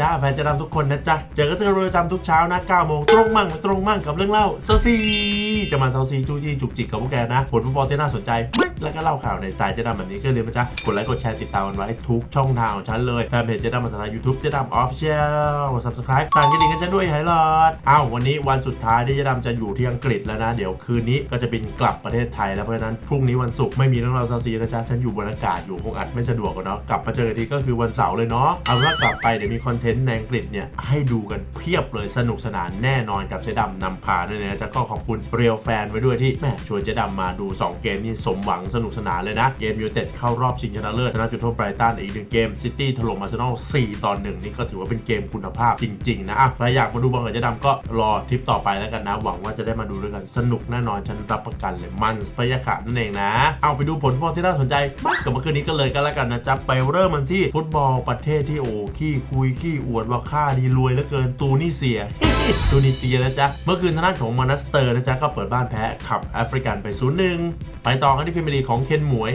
จ้าแฟนเจะดำทุกคนนะจ๊ะเจอก็เจอประจำทุกเช้านะ9โมงตรงมั่งตรงมั่งกับเรื่องเล่าเซาซีจะมาเซาซีจู้จี้จุกจิกกับพวกแกนะผลฟุตบอลที่น่าสนใจแล้วก็เล่าข่าวในสไตล์เจดำแบบนี้ก็อย่าลืมนะจ๊ะกดไลค์กดแชร์ติดตามกันไว้ทุกช่องทางของฉันเลยแฟนเพจเจดำภาษาไทยยูทูบเจดำออฟฟิเชียลกด subscribe สั่นกระดิ่งกันฉันด้วยไฮไลท์อ้าววันนี้วันสุดท้ายที่เจดำจะอยู่ที่อังกฤษแล้วนะ เดี๋ยวคืนนี้ก็จะบินกลับประเทศไทยแล้วเพราะฉะนั้นพรุ่งนี้วันศุกร์ไม่มีเรื่องราวเซาซีนะจ๊ะฉันอยู่บนอากาศอยู่คงอัดไม่สะดวกกันเนาะกลับมาเจอกันทีก็คือวันเสาร์เลยเนาะเอาว่ากลับไปเดี๋ยวมีคอนเทนต์ในอังกฤษเนี่ยให้ดูกันเพียบเลยสนุกสนานแน่นอนกับเจ๊ดำนำพาด้วยนะจ๊ะก็ขอบคุณเรียวแฟนไว้ด้วยที่แม่ชวนเจ๊ดำมาดู 2 เกมนี่สมหวังสนุกสนานเลยนะ เกมยูเต็ดเข้ารอบชิงชนะเลิศชนะจุดโทษไบรตันอีกหนึ่งเกมซิตี้ถล่มอาร์เซนอล4ต่อ1นี่ก็ถือว่าเป็นเกมคุณภาพจริงๆนะอะใครอยากมาดูบอลกับเจ๊ดำก็รอทริปต่อไปแล้วกันนะ หวังว่าจะได้มาดูด้วยกันสนุกแน่นอนฉันรับประกันเลยมันสปยขานั่นเองนะ เอาไปดูผลฟุตบอลที่น่าสนใจมากกับเมื่อคืนนี้กันเลยก็แล้วกันนะจ๊ะไปเริ่มมันที่ฟุตบอลประเทศที่โอ้ขี้คุยขอวดว่าข้าดีรวยเหลือเกินตูนิเซียตูนิเซียนะจ๊ะ เมื่อคืนทางด้านของมานัสเตอร์นะจ๊ะ ก็เปิดบ้านแพ้ขับแอฟริกันไป 0-1 ไปต่อกันที่พรีเมียร์ลีกของเคนหมวย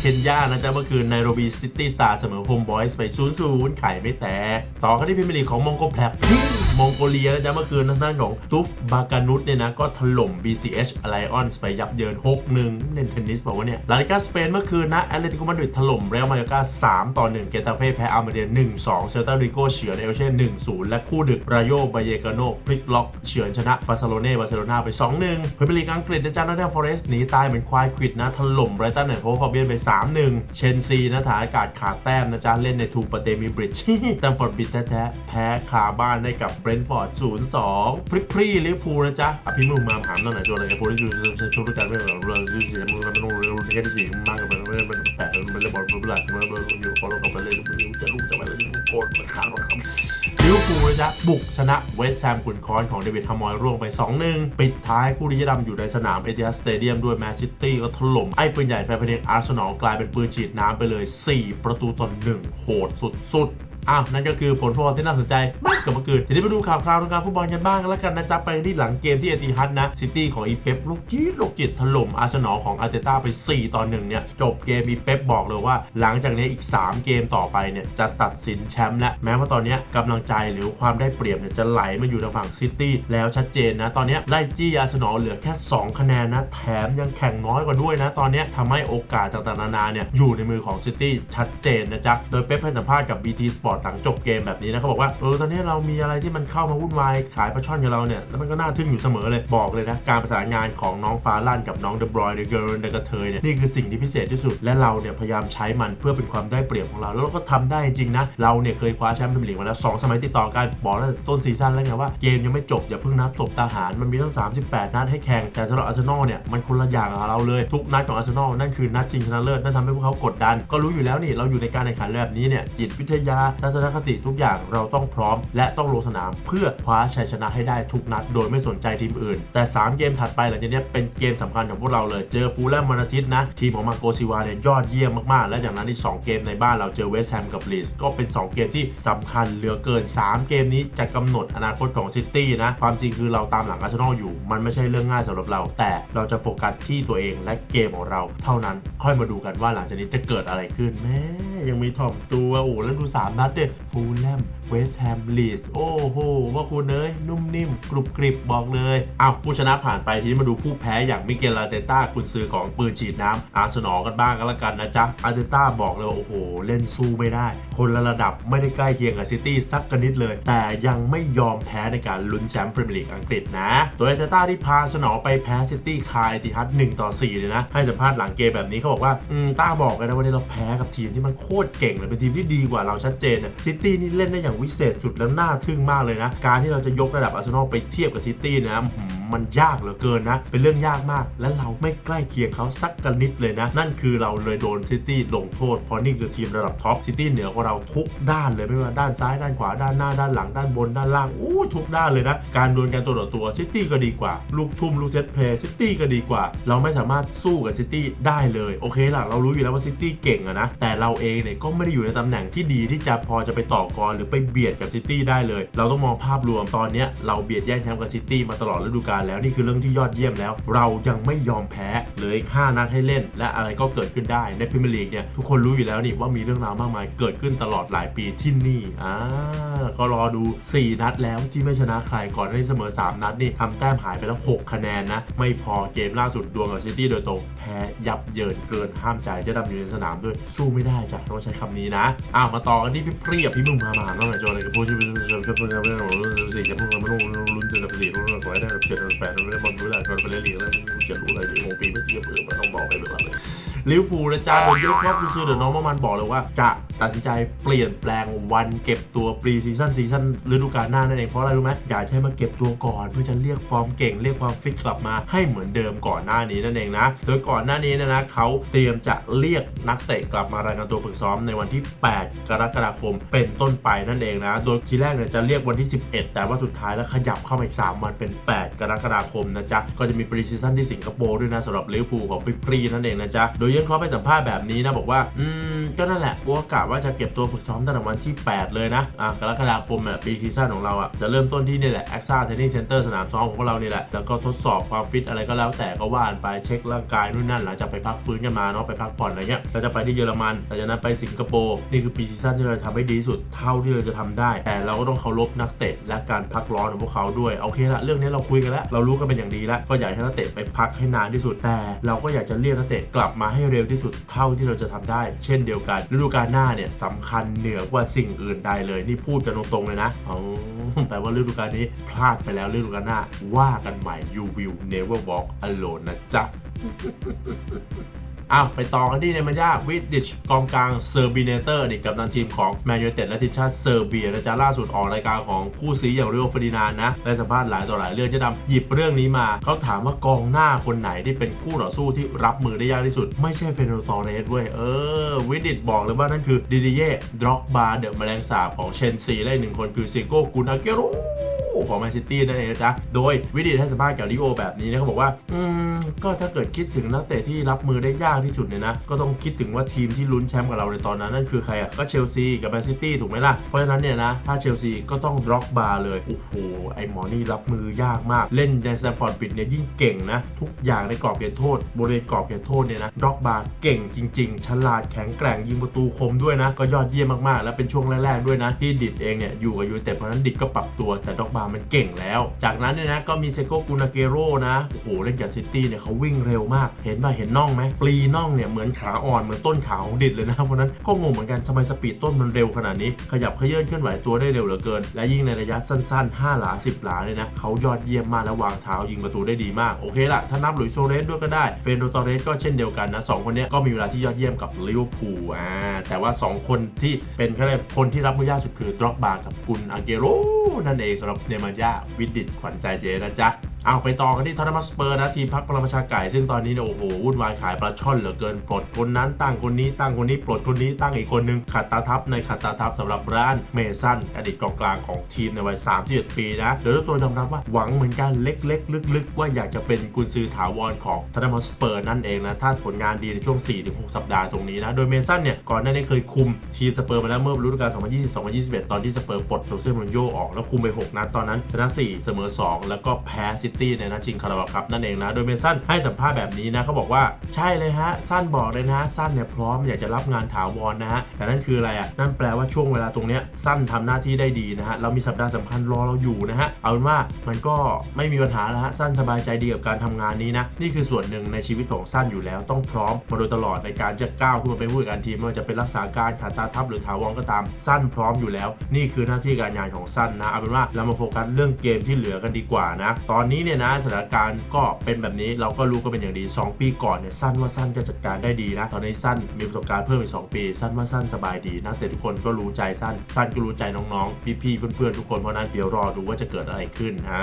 เคนยานะจ๊ะ เมื่อคืนไนโรบีซิตี้สตาร์เสมอโฮมบอยส์ไป 0-0 ไข่ไม่แตกต่อกันที่พรีเมียร์ลีกของมองโกแพลบมองโกเลียนะจ๊ะ เมื่อคืนทางด้านของตุฟบากานุสเนี่ยนะ ก็ถล่ม BCH Lions ไปยับเยิน 6-1 เล่นเทนนิสบอกว่าเนี่ยลาลิกาสเปนเมื่อคืนนะแอตเลติโกมาดริดถล่มเรอัลมาโยกา3ต่อ1เกตาเฟ่แพ้อาร์เมเดีย1-2 เซลตาริโกกเฉือนเอลเช่1-0 และคู่ดึกรายโยบาเยกาโนพลิกล็อกเฉือนชนะบาร์เซโลเน่บาร์เซโลนาไป 2-1พรีเมียร์ลีกอังกฤษนะจ๊ะนอตแทมฟอเรสต์หนีตายเหมือนควายควิดนะถล่มไบรตันแอนด์โฮฟอร์เบียนไป 3-1 เชนซีนะฐานอากาศขาดแต้มนะจ๊ะเล่นในทูปเตมีบริดจ์แตมฟอร์ดบิดแท้ๆแพ้คาบ้านให้กับเบรนท์ฟอร์ด 0-2 พริพรีลิเวอร์พูลนะจ๊ะอภิมุมมาถามตอนไหนจวนอะไรกับพูลที่อยู่ช่วงด้วยกันไม่เหมือนเราชื่อเสียงมึงไม่ต้องเร็วแค่ที่สีมากกับ มันไม่มันแปลกมันเลยบอลมันหลักมันอยู่ฟอลโล่กับมันเลยมันจะลูกจะไปเลยโคตรมันขาดมันครับลิเวอร์พูลนะจ๊ะบุกชนะเวสต์แฮมขุนคอนของเดวิดฮามอยร่วงไป 2-1 ปิดท้ายคู่ที่จะดำอยู่ในสนามเอเทียสเตเดียมด้วยแมนซิตี้ก็ถล่มไอ้ปืนใหญ่แฟนเพลงอาร์เซนอลกลายเป็นปืนฉีดน้ำไปเลย 4 ประตูต่อ1โหดสุดๆ อ้าวนั่นก็คือผลฟุตบอลที่น่าสนใจมากกับเมื่อคืนทีนี้มาดูข่าวคราวทางการฟุตบอลกันบ้างแล้วกันนะจ๊ะไปที่หลังเกมที่เอติฮัดนะซิตี้ของอีเป๊ปลูกจีดลูกจิตถล่มอาร์เซนอลของอาร์เตต้าไป 4 ต่อ1เนี่ยจบเกมอีเป๊ปบอกเลยว่า หลังจากนี้อีก 3 เกมต่อไปเนี่ยจะตัดสินแชมป์และแม้ว่าตอนนี้กำลังใจหรือความได้เปรียบเนี่ยจะไหลมาอยู่ทางฝั่งซิตี้แล้วชัดเจนนะตอนนี้ไล่จี้อาร์เซนอลเหลือแค่ 2 คะแนนนะแถมยังแข่งน้อยกว่าด้วยนะตอนนี้ทำให้โอกาสต่างๆนานาเนี่ยอยู่ในมือของซิตี้ชัดเจนนะจ๊ะโดยเป๊ปให้สัมภาษณ์กับ BT Sport หลังจบเกมแบบนี้นะเขาบอกว่าเออตอนนี้เรามีอะไรที่มันเข้ามาวุ่นวายขายปลาช่อนกับเราเนี่ยแล้วมันก็น่าทึ่งอยู่เสมอเลยบอกเลยนะการประสานงานของน้องฟาลั่นกับน้องเดบรอยเดเกิร์นเดกระเทยเนี่ยนี่คือสิ่งที่พิเศษที่สุด และเราเนี่ยพยายามใช้มันเพื่อเป็นความได้เปรียบของเรา แล้วเราก็ทำได้จริงนะเราเนี่ยเคยคว้าแชมป์พรีเมียร์ลีกมาแล้วสองสมัยติดต่อกันบอกตั้งแต่ต้นซีซั่นแล้วไงว่าเกมยังไม่จบอย่าเพิ่งนับศพทหารมันมีตั้ง 38 นัดให้แข่งแต่สำหรับอาร์เซนอลเนี่ยมันคนละอย่างกับเราเลยทุกนัดของอาร์เซนอลนั่นคือนัดชิงชนะเลิศนั่นทำให้พวกเขากดดัน ก็รู้อยู่แล้วนี่เราอยู่ในการแข่งขันแบบนี้เนี่ยจิตวิทยาทัศนคติทุกอย่างเราต้องพร้อม และต้องลงสนามเพื่อคว้าชัยชนะให้ได้ทุกนัด โดยไม่สนใจทีมอื่น แต่ 3 เกมถัดไปหลังจากนี้เป็นเกมสำคัญของพวกเราเลย เจอฟูลแลมวันอาทิตย์นะ ทีมของมาโกซิวาเนี่ยยอดเยี่ยมมากๆ และจากนั้นที่2เกมในบ้านเราเจอเวสต์แฮมกับลีสก็เป็น 2 เกมที่สำคัญเหลือเกิน 3 เกมนี้จะกำหนดอนาคตของซิตี้นะความจริงคือเราตามหลังอาร์เซนอลอยู่ มันไม่ใช่เรื่องง่ายสำหรับเรา แต่เราจะโฟกัสที่ตัวเองและเกมของเรา เท่านั้นค่อยมาดูกันว่าหลังจากนี้จะเกิดอะไรขึ้นแม่ ยังมีถ่อมตัวโอ้แล้วดูสามนัดเด็ฟูลแลมเวสต์แฮมลีสโอ้โหว่าคุณเอ้ยนุ่มนิ่มกรุบกริบบอกเลยอ้าวผู้ชนะผ่านไปทีนี้มาดูผู้แพ้อย่างมิเกลลาเตต้ากุนซือของปืนฉีดน้ำอาร์เซนอลกันบ้างกันละกันนะจ๊ะอาร์เตต้าบอกเลยว่าโอ้โห เล่นสู้ไม่ได้ คนละระดับไม่ได้ใกล้เคียงกับซิตี้สักกันนิดเลย แต่ยังไม่ยอมแพ้ในการลุ้นแชมป์พรีเมียร์ลีกอังกฤษนะโดยอาร์เตต้าที่พาอาร์เซนอไปแพ้ซิตี้คายติฮัต1ต่อ4เลยนะให้สัมภาษณ์หลังเกมแบบนี้เขาบอกว่าอืมต้าบอกเลยนะวันนี้เราแพ้กับทีมที่มันโคตรเก่งเลยเป็นทีมที่ดีกว่าเราชัดเจนนะซิตี้นี่เล่นได้อย่างวิเศษสุดแล้วน่าทึ่งมากเลยนะ การที่เราจะยกระดับอาร์เซนอลไปเทียบกับซิตี้นะมันยากเหลือเกินนะ เป็นเรื่องยากมาก และเราไม่ใกล้เคียงเขาสักกันนิดเลยนะ นั่นคือเราเลยโดนซิตี้ลงโทษ เพราะนี่คือทีมระดับท็อปซิตี้เหนือกว่าเราทุกด้านเลยไม่ว่าด้านซ้ายด้านขวาด้านหน้าด้านหลังด้านบนด้านล่างอู้ทุกด้านเลยนะ การดวลกันตัวต่อตัวซิตี้ก็ดีกว่า ลูกทุ่มลูกเซตเพลย์ซิตี้ก็ดีกว่า เราไม่สามารถสู้กับซิตี้ได้เลยโอเคล่ะเรารู้อยู่แล้วว่าซิตี้เก่งอะนะแต่เราเองเนี่ยก็ไม่ได้อยู่ในตำแหน่งที่ดีที่จะพอจะไปต่อกรหรือไปเบียดกับซิตี้ได้เลย เราต้องมองภาพรวมตอนนี้เราเบียดแย่งแชมป์กับซิตี้มาตลอดฤดูกาลแล้วนี่คือเรื่องที่ยอดเยี่ยมแล้ว เรายังไม่ยอมแพ้เหลืออีก5นัดให้เล่น และอะไรก็เกิดขึ้นได้ในพรีเมียร์ลีกเนี่ยทุกคนรู้อยู่แล้วนี่ว่ามีเรื่องราวมากมายเกิดขึ้นตลอดหลายปีที่นี่อ่าก็รอดู 4 นัดแล้วที่ไม่ชนะใครก่อนหน้านี้เสมอ 3 นัดนี่ทำแต้มหายไปแล้ว6คะแนนนะไม่พอเกมล่าสุดดวงกับซิตี้โดยตรงแพ้ยับเยินเกินห้ามใจจะดำอยู่ในสนามด้วยสู้ไม่ได้จ้ะต้องใช้คำนี้นะอ้าวมาต่อกันที่พี่เปรียบพี่มึงมามาหาหน่อยจอะไรกับพูดชื่อชื่อชื่อชื่อชื่อชื่อสี่จะพูดไม่รู้ลุ้นจะดับสี่รู้เรื่องขอให้ได้เจ็ดแปดเรื่องบอลรู้แหละบอลไปเล่นลีกแล้วจะรู้อะไรดีโมปีไม่เสียเปลือกมันต้องบอกไปเรื่อยเลย ลิเวอร์พูลนะจ๊ะโดยยกครอบคุณซื้อเดี๋ยวน้องประมันบอกเลยว่าจะตัดสินใจเปลี่ยนแปลงวันเก็บตัวปรีซีซั่นซีซั่นฤดูกาลหน้านั่นเองเพราะอะไรรู้ไหมอยากใช้มาเก็บตัวก่อน เพื่อจะเรียกฟอร์มเก่ง เรียกความฟิตกลับมาให้เหมือนเดิมก่อนหน้านี้นั่นเองนะ โดยก่อนหน้านี้นยนะเขาเตรียมจะเรียกนักเตะกลับมารายงานตัวฝึกซ้อมในวันที่ 8 กรกฎาคมเป็นต้นไปนั่นเองนะ โดยทีแรกเนี่ยจะเรียกวันที่ 11 แต่ว่าสุดท้ายแล้วขยับเข้ามาอีก 3 วันเป็น 8 กรกฎาคมนะจ๊ะก็จะมีปรีซีซั่นที่สิงคโปร์ด้วยนะสำหรับลิเวอร์พูลของพี่ปรีนั่นเองนะจ๊ะโดยยนครอปให้สัมภาษณ์แบบนี้นะบอกว่า อืมก็นั่นแหละกูก็กะว่าจะเก็บตัวฝึกซ้อมตั้งแต่วันที่ 8 เลยนะอะกรกฎาคมอะปีซีซั่นของเราอะจะเริ่มต้นที่นี่แหละ a x a Training Center สนามซ้อมของเรานี่แหละแล้วก็ทดสอบความฟิตอะไรก็แล้วแต่ก็ว่านไปเช็คร่างกายนู่นนั่นหลังจากไปพักฟื้นกันมาเนาะไปพักผ่อนอะไรเงี้ยเราจะไปที่เยอรมันหลังจากนั้นไปสิงคโปร์นี่คือปีซีซั่นที่เราทำให้ดีสุดเท่าที่เราจะทำได้ แต่เราก็ต้องเคารพนักเตะและการพักร้อนของพวกเขาด้วยโอเคละเรื่องนี้เราคุยกันแล้วเรารู้กันเป็นอย่างดีแล้วก็อยากให้นักเตะไปพักให้นานที่สุดแต่ เราก็อยากจะเรียกนักเตะกลับมาให้เร็วที่สุดเท่าที่เราจะทำได้ เช่นเดียวกันฤดูกาลหน้าเนี่ยสำคัญเหนือกว่าสิ่งอื่นใดเลยนี่พูดกันตรงๆเลยนะอ๋อแปลว่าฤดูกาลนี้พลาดไปแล้วฤดูกาลหน้าว่ากันใหม่ you will never walk alone นะจ๊ะ อ้าวไปต่อกันที่เนมันยาวิดดิชกองกลางเซอร์บิเนเตอร์นี่กับนันทีมของแมนยูเต็ดและทีมชาติเซอร์เบียนะจ๊ะล่าสุดออกรายการของคู่ซีอย่างเรียวฟอร์ดินานนะได้สัมภาษณ์หลายต่อหลายเรื่องจะดำหยิบเรื่องนี้มาเขาถามว่ากองหน้าคนไหนที่เป็นคู่ต่อสู้ที่รับมือได้ยากที่สุด ไม่ใช่เฟนโตอเรสเว้ยเออวิดดิชบอกเลยว่านั่นคือดิดิเย่ดร็อกบาร์เดอะแมลงสาบของเชนซีและหนึ่งคนคือซิโก้กุนอาเกโร ของแมนซิตี้นั่นเองนะจ๊ะ โดยวิดีให้สัมภาษณ์กับลิโอแบบนี้นะเขาบอกว่า อืม ก็ถ้าเกิดคิดถึงนักเตะที่รับมือได้ยากที่สุดเนี่ยนะ ก็ต้องคิดถึงว่าทีมที่ลุ้นแชมป์กับเราในตอนนั้นนั่นคือใครอะ ก็เชลซีกับแมนซิตี้ถูกไหมล่ะ เพราะฉะนั้นเนี่ยนะ ถ้าเชลซีก็ต้องดร็อกบาร์เลย โอ้โห ไอหมอนี่รับมือยากมาก เล่นในสแตมฟอร์ดบิดเนี่ยยิ่งเก่งนะ ทุกอย่างในกรอบเขตโทษ บริเวณกรอบเขตโทษเนี่ยนะดร็อกบาร์เก่งจริง ๆ ฉลาดแข็งแกร่งยิงประตูคมด้วยนะ ก็ยอดเยี่ยมมากๆ และเป็นช่วงแรกๆด้วยนะที่ดิดเองเนี่ยอยู่กับยูไนเต็ดเพราะนั้นดิดก็ปรับตัวแต่ดร็อกบามันเก่งแล้ว จากนั้นเนี่ยนะก็มีเซโกกุนาเกโร่นะโอ้โหเล่นกับซิตี้เนี่ยเขาวิ่งเร็วมาก เห็นป่ะเห็นน่องไหมปลีน่องเนี่ยเหมือนขาอ่อนเหมือนต้นขาของดิดเลยนะเพราะนั้นก็งงเหมือนกันทำไมสปีดต้นมันเร็วขนาดนี้ ขยับเขยื่นเคลื่อนไหวตัวได้เร็วเหลือเกิน และยิ่งในระยะสั้น ๆ 5 หลา 10 หลาเนี่ยนะเขายอดเยี่ยมมากและวางเท้ายิงประตูได้ดีมากโอเคละถ้านับหลุยส์โซเรสด้วยก็ได้เฟรนโดตอเรสก็เช่นเดียวกันนะสองคนนี้ก็มีเวลาที่ยอดเยี่ยมกับลิเวอร์พูลอ่าแต่ว่าสองคนที่เป็นแค่คนที่รับมือยากสุดคือดร็อกบาร์กับกุนอาเกโรนั่นเองสำหรับเมานยาวิดดิตขวัญใจเจ๊นะจ๊ะ เอาไปต่อกันที่ทอตแนมัสเปอร์นะทีมพักพลังประชาไก่ซึ่งตอนนี้เนี่ยโอ้โหวุ่นวายขายปลาช่อนเหลือเกินปลดคนนั้นตั้งคนนี้ตั้งคนนี้ปลดคนนี้ตั้งอีกคนนึงขัดตาทับในขัดตาทับสำหรับร้านเมสันอดีตกองกลางของทีมในวัย31ปีนะโดยเจ้าตัวยอมรับว่าหวังเหมือนกันเล็กๆ ลึกๆ ว่าอยากจะเป็นกุนซือถาวรของทอตแนมัสเปอร์นั่นเองนะถ้าผลงานดีในช่วง 4-6 สัปดาห์ตรงนี้นะโดยเมสันเนี่ยก่อนหน้านี้เคยคุมทีมสเปอร์มาแล้วเมื่อฤดูกาล2020-2021 ตอนที่สเปอร์ปลดโจเซ่มูรินโญ่ออกแล้วคุมไปหกนัดตอนนั้นชนะ 4 เสมอ 2 แล้วก็แพ้ซิตี้ในนัดชิงคาราบาครับนั่นเองนะ โดยเมสันให้สัมภาษณ์แบบนี้นะเขาบอกว่าใช่เลยฮะ สั้นบอกเลยนะสั้นเนี่ยพร้อมอยากจะรับงานถาวรนะฮะ แต่นั่นคืออะไรอะ นั่นแปลว่าช่วงเวลาตรงเนี้ยสั้นทำหน้าที่ได้ดีนะฮะ เรามีสัปดาห์สำคัญรอเราอยู่นะฮะ เอาเป็นว่ามันก็ไม่มีปัญหาแล้วฮะ สั้นสบายใจดีกับการทำงานนี้นะ นี่คือส่วนหนึ่งในชีวิตของสั้นอยู่แล้วต้องพร้อมมาโดยตลอดในการจะก้าวขึ้นมาเป็นผู้จัดการทีมไม่ว่าจะเป็นรักษาการขาตาทัพหรือถาวรก็ตามสั้นพร้อมอยู่แล้ว นี่คือหน้าที่การงานของสั้นนะเอาเป็นว่าเรามาโฟกัสเรื่องเกมที่เหลือกันดีกว่านะ ตอนนี้เนี่ยนะสถานการณ์ก็เป็นแบบนี้เราก็รู้กันเป็นอย่างดี 2 ปีก่อนเนี่ยสั้นว่าสั้นก็จัดการได้ดีนะตอนนี้สั้นมีประสบการณ์เพิ่มอีก 2 ปี สั้นว่าสั้นสบายดีนะแต่ทุกคนก็รู้ใจสั้น สั้นก็รู้ใจน้องๆ พี่ๆเพื่อนๆทุกคนเพราะนั้นเดี๋ยวรอดูว่าจะเกิดอะไรขึ้นอ่า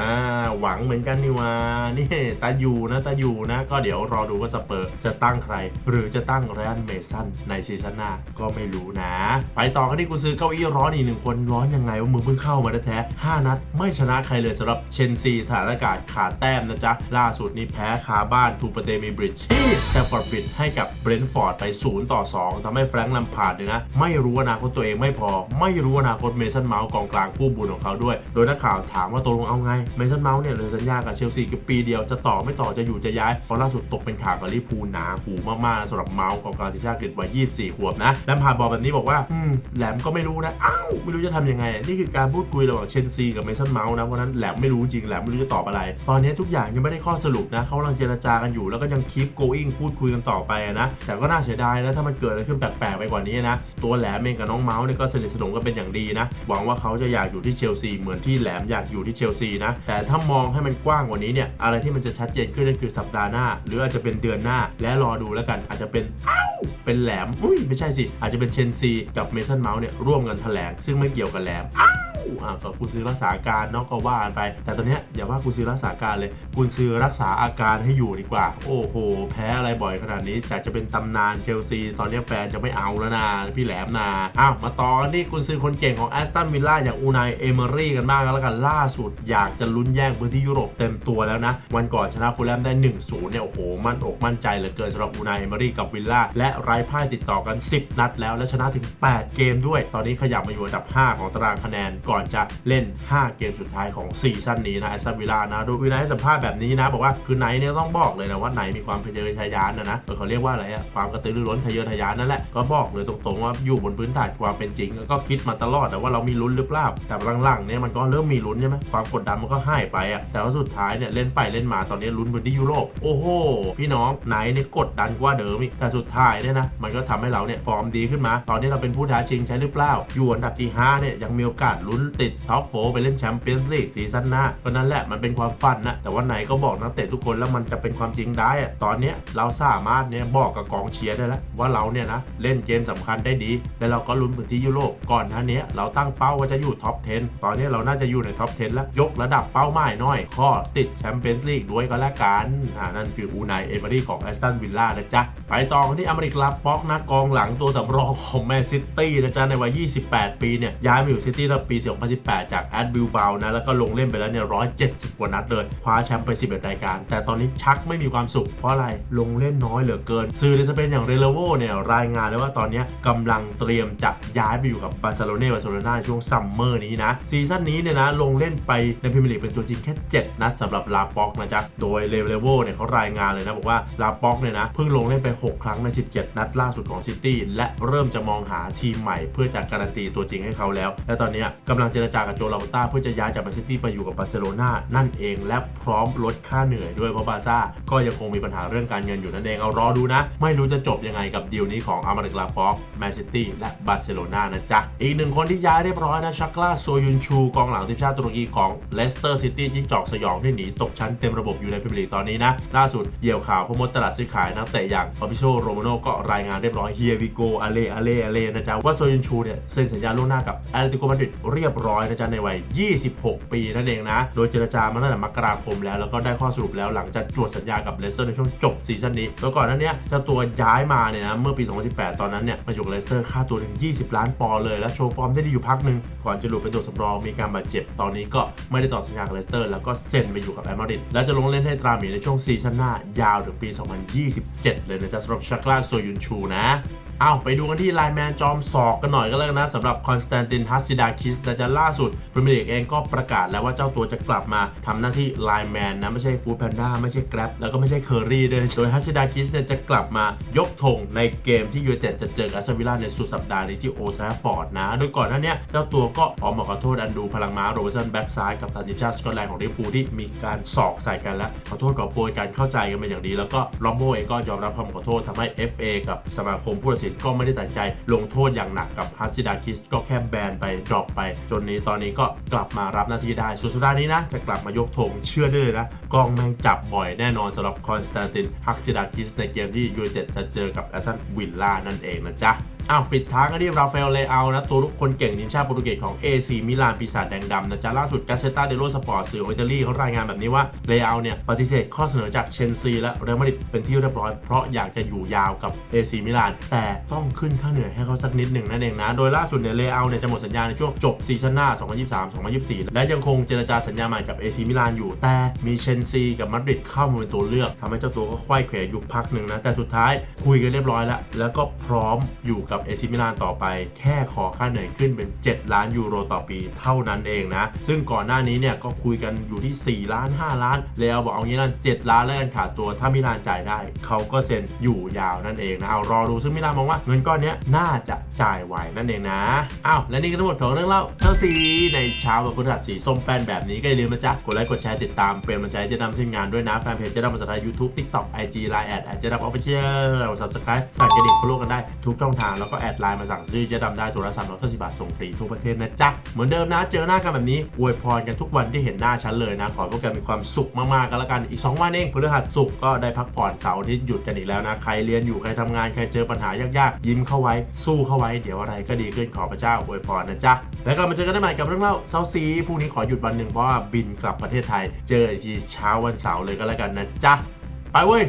หวังเหมือนกันนี่วานี่ตาอยู่นะตาอยู่นะ ก็เดี๋ยวรอดูว่าสเปอร์จะตั้งใคร หรือจะตั้งแรนเมสันในซีซั่นหน้าก็ไม่รู้นะ ไปต่อกันที่กูซื้อเก้าอี้ร้อนอีกหนึ่งคนร้อนยังไงว่ามึงเพิ่งเข้ามาแท้ๆห้านัดไม่ชนะใครเลยสำหรับเชนซีฐานอากาศขาดแต้มนะจ๊ะ ล่าสุดนี้แพ้คาบ้านทูปเตมีบริดจ์ที่แต่ฟอร์ดบริดให้กับเบรนท์ฟอร์ดไป0ต่อ2ทำให้แฟรงค์ลัมพาร์ดเนี่ยนะ ไม่รู้อนาคตตัวเองไม่พอ ไม่รู้อนาคตเมสันเมาส์กองกลางคู่บุญของเขาด้วย โดยนักข่าวถามว่าตกลงเอาไงเมสันเมาส์เนี่ยเลยสัญญากับเชลซีกับปีเดียวจะต่อไม่ต่อจะอยู่จะย้ายเพราะล่าสุดตกเป็นข่าวกับลิพูหนาหูมากๆสำหรับเมาส์กองกลางทีมชาติอังกฤษวัย24 ขวบนะแลมพาร์ดบอกแบบนี้บอกว่าอืมแหลมก็ไม่รู้นะอ้าวไม่รู้จะทำยังไง นี่คือการพูดคุยระหว่างเชนซีกับเมสันเมาส์นะเพราะนั้นแหลมไม่รู้จริงแหลมไม่รู้จะตอบอะไรตอนนี้ทุกอย่างยังไม่ได้ข้อสรุปนะเขากำลังเจรจากันอยู่แล้วก็ยัง keep going พูดคุยกันต่อไปนะแต่ก็น่าเสียดายนะถ้ามันเกิดอะไรขึ้นแปลกๆไปกว่านี้นะตัวแหลมเองกับน้องเมาส์เนี่ยก็สนิทสนมกันเป็นอย่างดีนะหวังว่าเขาจะอยากอยู่ที่เชลซีเหมือนที่แหลมอยากอยู่ที่เชลซีนะแต่ถ้ามองให้มันกว้างกว่านี้เนี่ยอะไรที่มันจะชัดเจนขึ้นนั่นคือสัปดาห์หน้า หรืออาจจะเป็นเดือนหน้าและรอดูแล้วกันอาจจะเป็นอ้าวเป็นแหลมอุ้ยไม่ใช่สิอาจจะเป็นเชนซีกับเมสันเมาส์เนี่ยร่วมกันแถลงซึ่งไม่เกี่ยวกับแหลมอ้าว อ่าก็กุญซือรักษาอาการเนาะก็ว่ากันไป แต่ตอนเนี้ยอย่าว่ากุญซือรักษาอาการเลยกุญซือรักษาอาการให้อยู่ดีกว่า โอ้โห แพ้อะไรบ่อยขนาดนี้จากจะเป็นตำนานเชลซี ตอนนี้แฟนจะไม่เอาแล้วนะพี่แหลมนาอ้าวมาต่อนี่กุญซือคนเก่งของแอสตันวิลล่าอย่างอูนายเอเมอรี่กันบ้างกันแล้วกันล่าสุดอยากจะลุ้นแย่งพื้นที่ยุโรปเต็มตัวแล้วนะ วันก่อนชนะฟูลแลมได้ 1-0 เนี่ยโอ้โหมั่นอกมั่นใจเหลือเกินสำหรับอูนายเอเมอรี่กับวิลล่าและไร้พ่ายติดต่อกัน 10 นัดแล้วและชนะถึง 8 เกมด้วย ตอนนี้ขยับมาอยู่อันดับ 5 ของตารางคะแนนก่อน่อนจะเล่น 5 เกมสุดท้ายของซีซั่นนี้นะแอสตันวิลล่านะดยวิลล่าให้สัมภาษณ์แบบนี้นะ บอกว่าคือไนท์เนี่ยต้องบอกเลยนะว่าไนท์มีความทะเยอทะยานนะนะเอเขาเรียกว่าอะไรอะความกระตือรือร้นทะเยอทะยานนั่นแหละก็บอกเลยตรงๆว่าอยู่บนพื้นฐานความเป็นจริง แล้วก็คิดมาตลอดแต่ว่าเรามีลุ้นหรือเปล่าแต่หลังๆเนี่ยมันก็เริ่มมีลุ้นใช่ไหมความกดดันมันก็หายไปอะแต่ว่าสุดท้ายเนี่ยเล่นไปเล่นมาตอนนี้ลุ้นพื้นที่ยุโรปโอ้โหพี่น้องไนท์เนี่ยกดดันกว่าเดิมอีกแต่สุดท้ายเนี่ยนะมันก็ทำให้เราเนี่ยฟอร์มดีขึ้นมา ตอนนี้เราเป็นผู้ท้าชิงใช่หรือเปล่าอยู่อันดับที่5เนี่ยยังมีโอกาสลุ้นติดท็อปโฟไปเล่นแชมเปี้ยนส์ลีกซีซั่นหน้าเพราะนั้นแหละมันเป็นความฝันนะแต่ว่าไหนก็บอกนักเตะทุกคนแล้วมันจะเป็นความจริงได้อะตอนเนี้ยเราสามารถเนี่ยบอกกับกองเชียร์ได้แล้วว่าเราเนี่ยนะเล่นเกมสำคัญได้ดี และเราก็ลุ้นพื้นที่ยุโรปก่อนหน้านี้เราตั้งเป้าว่าจะอยู่ท็อป 10 ตอนนี้เราน่าจะอยู่ในท็อป 10 แล้วยกระดับเป้าหมายหน่อย ข้อติดแชมเปี้ยนส์ลีกด้วยก็แล้วกันอ่านั่นคืออูนายเอเมอรี่ของแอสตันวิลล่านะจ๊ะไปต่อกันที่อเมริกาป็อกนะกองหลังตัวสำรองของแมนซิตี้นะจ๊ะในวัย 28 ปีเนี่ยย้ายมาอยู่ซิตี้ตั้งปี2018 จาก แอดบิลบานะ แล้วก็ลงเล่นไปแล้วเนี่ย 170 กว่านัดเลย คว้าแชมป์ไป 11 รายการ แต่ตอนนี้ชักไม่มีความสุข เพราะอะไร ลงเล่นน้อยเหลือเกิน สื่อในสเปนอย่างเรเลโวเนี่ยรายงานเลยว่าตอนนี้กำลังเตรียมจะย้ายไปอยู่กับบาร์เซโลนาบาร์เซโลนาช่วงซัมเมอร์นี้นะ ซีซั่นนี้เนี่ยนะลงเล่นไปในพรีเมียร์ลีกเป็นตัวจริงแค่ 7 นัดสำหรับลาป็อกนะจ๊ะ โดยเรเลโวเนี่ยเขารายงานเลยนะบอกว่าลาป็อกเนี่ยนะเพิ่งลงเล่นไป 6 ครั้งใน 17 นัดล่าสุดของซิตี้และเริ่มจะมองหาทีมใหม่ เพื่อจะการันตีตัวจริงให้เขาแล้ว และตอนนี้กำลังเจรจากับโจลาเปต้าเพื่อจะย้ายจากแมนซิตี้ไปอยู่กับบาร์เซโลนานั่นเองและพร้อมลดค่าเหนื่อยด้วยเพราะบาซ่าก็ยังคงมีปัญหาเรื่องการเงินอยู่นั่นเองเอารอดูนะ ไม่รู้จะจบยังไงกับดีลนี้ของอามาริกลาป็อกแมนซิตี้และบาร์เซโลนานะจ๊ะอีกหนึ่งคนที่ย้ายเรียบร้อยนะชักลาโซยุนชูกองหลังทีมชาติตุรกีของเลสเตอร์ซิตี้จิ้งจอกสยองที่หนีตกชั้นเต็มระบบอยู่ในพรีเมียร์ลีกตอนนี้นะล่าสุดเหยี่ยวข่าวพมดตลาดซื้อขายนักเตะอย่างฟาบิโชโรมาโนก็รายงานเรียบร้อยเฮียวิโกอาเลอาเลอาเลนะจ๊ะว่าโซยุนชูเนี่ยเซ็นสัญญาล่วงหน้ากับแอตเลติโกมาดริดเรียบร้อยนะจ๊ะในวัย 26 ปีนั่นเองนะ โดยเจรจามาตั้งแต่มกราคมแล้ว แล้วก็ได้ข้อสรุปแล้วหลังจากจวดสัญญากับเลสเตอร์ในช่วงจบซีซั่นนี้โดยก่อนหน้านี้เจ้าตัวย้ายมาเนี่ยนะเมื่อปี 2018 ตอนนั้นเนี่ยมาอยู่กับเลสเตอร์ค่าตัวถึง 20 ล้านปอนด์เลย และโชว์ฟอร์มได้ดีอยู่พักหนึ่งก่อนจะหลุดเป็นตัวสำรองมีการบาดเจ็บตอนนี้ก็ไม่ได้ต่อสัญญากับเลสเตอร์ แล้วก็เซ็นไปอยู่กับแอตมาดริดและจะลงเล่นให้ตราหมีในช่วงซีซั่นหน้ายาวถึงปี 2027 เลยนะจ๊ะสำหรับชักลาโซยุนชูนะ อาไปดูกันที่ไลน์แมนจอมศอกกันหน่อยก็แล้วกันนะสำหรับคอนสแตนตินฮัสซิดาคิสนะจะล่าสุดพรีเมียร์ลีกเองก็ประกาศแล้วว่าเจ้าตัวจะกลับมาทำหน้าที่ไลน์แมนนะไม่ใช่ฟู้ดแพนด้าไม่ใช่แกร็บแล้วก็ไม่ใช่เคอรี่ด้วยโดยฮัสซิดาคิสเนี่ยจะกลับมายกธงในเกมที่ยูไนเต็ดจะเจอกับอาร์วิลล่าในสุดสัปดาห์นี้ที่โอทราฟอร์ดนะโดยก่อนหน้านี้เจ้าตัวก็ออกมาขอโทษอันดูพลังม้าโรเบร์สันแบ็กซ้ายกับตันทีมชาติสกอตแลนด์ของลิเวอร์พูลที่มีการสอกใส่กันแล้วขอโทษขอโพยการเข้าใจกันเป็นอย่างดี แล้วก็โรโบเองก็ยอมรับคำขอโทษทำให้ FA กับสมาคมผู้ตัดสินก็ไม่ได้ตัดใจลงโทษอย่างหนักกับฮัสซิดาคิสก็แค่แบนไปดรอปไป จนนี้ตอนนี้ก็กลับมารับหน้าที่ได้สุดสัปดาห์นี้นะ จะกลับมายกธงเชื่อได้เลยนะกองแม่งจับบ่อยแน่นอนสำหรับคอนสแตนตินฮัสซิดาคิสในเกมที่ยูไนเต็ดจะเจอกับแอสตันวิลล่านั่นเองนะจ๊ะ อ้าวปิดท้ายกันที่ราฟาเอลเลอานะตัวลูกคนเก่งทีมชาติโปรตุเกสของ AC มิลานปีศาจแดงดำนะจ๊ะล่าสุดกาเซตาเดโรสปอร์ตสื่อของอิตาลีเขารายงานแบบนี้ว่าเลอาเนี่ยปฏิเสธข้อเสนอจากเชนซีและเรอัลมาดริดเป็นที่เรียบร้อยเพราะอยากจะอยู่ยาวกับ AC มิลานแต่ต้องขึ้นค่าเหนื่อยให้เขาสักนิดหนึ่งนั่นเองนะ โดยล่าสุดเนี่ยเลอาเนี่ยจะหมดสัญญาในช่วงจบซีซั่นหน้า 2023-2024 และยังคงเจรจาสัญญาใหม่กับ AC มิลานอยู่ แต่มีเชนซีกับมาดริดเข้ามาเป็นตัวเลือกทำให้เจ้าตัวก็ไขว้เขวอยู่พักหนึ่งนะแต่สุดท้ายคุยกันเรียบร้อยแล้ว แล้วก็พร้อมอยู่กับ AC มิลานต่อไป แค่ขอค่าเหนื่อยขึ้นเป็น 7 ล้านยูโรต่อปีเท่านั้นเองนะ ซึ่งก่อนหน้านี้เนี่ยก็คุยกันอยู่ที่ 4 ล้าน 5 ล้าน แล้วบอกเอางี้นั่น7ล้านแล้วกันขาดตัวถ้ามิลานจ่ายได้ เขาก็เซ็นอยู่ยาวนั่นเองนะเอารอดูซึ่งมิลานมองว่าเงินก้อนนี้น่าจะจ่ายไหวนั่นเองนะอ้าวและนี่ก็ทั้งหมดของเรื่องเล่าเชลซีในเช้าวันพฤหัสสีส้มแป้นแบบนี้ก็อย่าลืมนะจ๊ะกดไลค์กดแชร์ติดตามเป็นกำลังใจเจะนำทีมงานด้วยนะแฟนเพจเจะนำภาษาไทย YouTube TikTok IG Line แอดแอดเจะนำออฟฟิเชียล Subscribe สั่งกระดิ่ง follow กันได้ทุกช่องทางแล้วก็แอดไลน์มาสั่งซื้อจะนำได้ตัวละสามร้อยสิบบาทส่งฟรีทุกประเทศนะจ๊ะ เหมือนเดิมนะ เจอหน้ากันแบบนี้อวยพรกันทุกวันที่เห็นหน้าฉันเลยนะ ขอพวกแกมีความสุขมากๆกันแล้วกันอีก 2 วันเองพฤหัสสุกร์ก็ได้พักผ่อนเสาร์ที่หยุดกันอีกแล้วนะใครเรียนอยู่ใครทำงานใครเจอปัญหายากๆ ยิ้มเข้าไว้สู้เข้าไว้เดี๋ยวอะไรก็ดีขึ้นขอพระเจ้าอวยพรนะจ๊ะแล้วก็มาเจอกันได้ใหม่กับเรื่องเล่าเซาซีพรุ่งนี้ขอหยุดวันหนึ่งเพราะว่าบินกลับประเทศไทย เจออีกทีเช้าวันเสาร์เลยก็แล้วกันนะจ๊ะไปเว้ย